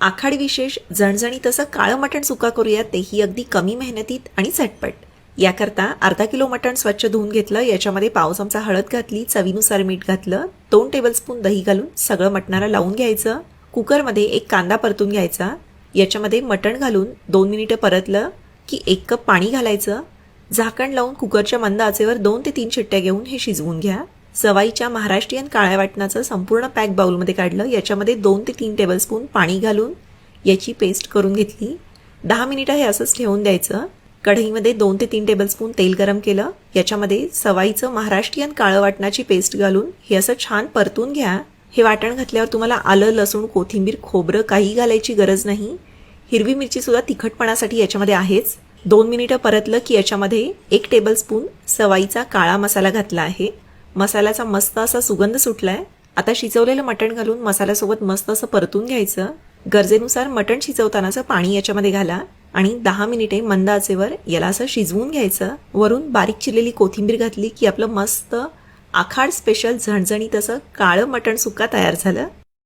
आखाडी विशेष झणझणीत असं काळं मटण सुका करूया तेही अगदी कमी मेहनतीत आणि झटपट याकरता अर्धा किलो मटण स्वच्छ धुवून घेतलं याच्यामध्ये पाव चमचा हळद घातली चवीनुसार मीठ घातलं दोन टेबलस्पून दही घालून सगळं मटणाला लावून घ्यायचं कुकरमध्ये एक कांदा परतून घ्यायचा याच्यामध्ये मटण घालून दोन मिनिटं परतलं की एक कप पाणी घालायचं झाकण लावून कुकरच्या मंद आचेवर दोन ते तीन शिट्ट्या घेऊन हे शिजवून घ्या. सवाईच्या महाराष्ट्रीयन काळ्या वाटणाचं संपूर्ण पॅक बाउलमध्ये काढलं. याच्यामध्ये दोन ते तीन टेबलस्पून पाणी घालून याची पेस्ट करून घेतली. दहा मिनिटं हे असंच ठेवून द्यायचं. कढईमध्ये दोन ते तीन टेबलस्पून तेल गरम केलं. याच्यामध्ये सवाईचं महाराष्ट्रीयन काळं वाटणाची पेस्ट घालून हे असं छान परतून घ्या. हे वाटण घातल्यावर तुम्हाला आलं लसूण कोथिंबीर खोबरं काही घालायची गरज नाही. हिरवी मिरची सुद्धा तिखटपणासाठी याच्यामध्ये आहेच. दोन मिनिटं परतलं की याच्यामध्ये एक टेबलस्पून सवाईचा काळा मसाला घातला आहे. मसाल्याचा मस्त असा सुगंध सुटलाय. आता शिजवलेलं मटण घालून मसाल्यासोबत मस्त असं परतून घ्यायचं. गरजेनुसार मटण शिजवतानाचं पाणी याच्यामध्ये घाला आणि दहा मिनिटे मंद आचेवर याला असं शिजवून घ्यायचं. वरून बारीक चिरलेली कोथिंबीर घातली की आपलं मस्त आखाड स्पेशल झणझणीत असं काळं मटण सुक्का तयार झालं.